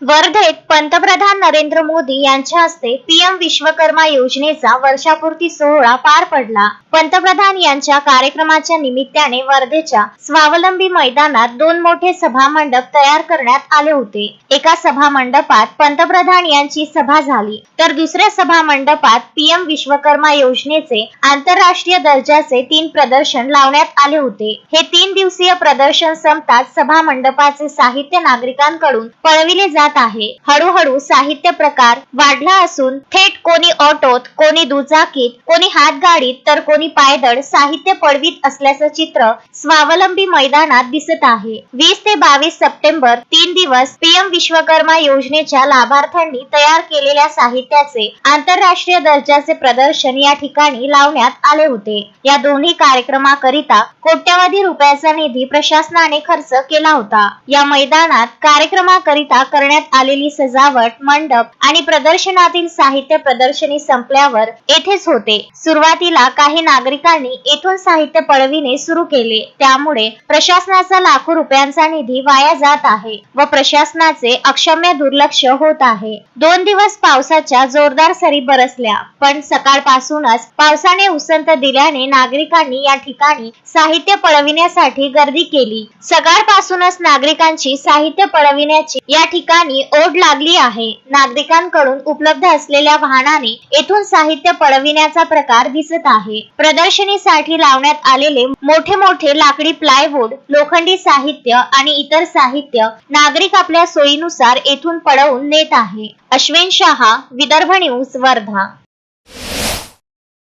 वर्धेत पंतप्रधान नरेंद्र मोदी यांच्या हस्ते पीएम विश्वकर्मा योजनेचा वर्षापूर्ती सोहळा पार पडला. पंतप्रधान यांच्या कार्यक्रमाच्या निमित्ताने वर्धेच्या स्वावलंबी मैदानात दोन मोठे सभा मंडप तयार करण्यात आले होते. एका सभा मंडपात पंतप्रधान यांची सभा झाली. तर दुसऱ्या सभा मंडपात पीएम विश्वकर्मा योजनेचे आंतरराष्ट्रीय दर्जाचे तीन प्रदर्शन लावण्यात आले होते. हे तीन दिवसीय प्रदर्शन संपताच सभा मंडपाचे साहित्य नागरिकांकडून पळविले जात जात आहे. हळूहळू साहित्य प्रकार वाढला असून थेट कोणी ऑटोत कोणी दुचाकीत कोणी हातगाडीत तर कोणी पायदळ साहित्य पळवीत असल्याचं चित्र स्वावलंबी मैदानात दिसत आहे. वीस ते बावीस सप्टेंबर तीन दिवस पीएम विश्वकर्मा योजनेच्या लाभार्थ्यांनी तयार केलेल्या साहित्याचे आंतरराष्ट्रीय दर्जाचे प्रदर्शन या ठिकाणी लावण्यात आले होते. या दोन्ही कार्यक्रमाकरिता कोट्यवधी रुपयाचा निधी प्रशासनाने खर्च केला होता. या मैदानात कार्यक्रमाकरिता करण्यात करण्यात आलेली सजावट मंडप आणि प्रदर्शनातील साहित्य प्रदर्शनी संपल्यावर येथेच होते. सुरुवातीला काही नागरिकांनी येथून साहित्य पळविणे सुरू केले. त्यामुळे प्रशासनाचा लाखो रुपयांचा निधी वाया जात आहे व प्रशासनाचे अक्षम्य दुर्लक्ष होत आहे. दोन दिवस पावसाच्या जोरदार सरी बरसल्या पण सकाळपासूनच पावसाने उसंत दिल्याने नागरिकांनी या ठिकाणी साहित्य पळविण्यासाठी गर्दी केली. सकाळपासूनच नागरिकांची साहित्य पळविण्याची या ठिकाणी वाहनांनी ओढ लागली आहे. नागरिकांकडून उपलब्ध असलेल्या वाहनाने येथून साहित्य पळविण्याचा प्रकार दिसत आहे. प्रदर्शनीसाठी लावण्यात आलेले मोठे मोठे लाकडी प्लायवूड लोखंडी साहित्य आणि इतर साहित्य नागरिक आपल्या सोयीनुसार येथून पळवून नेत आहे. अश्विन शहा विदर्भ न्यूज वर्धा.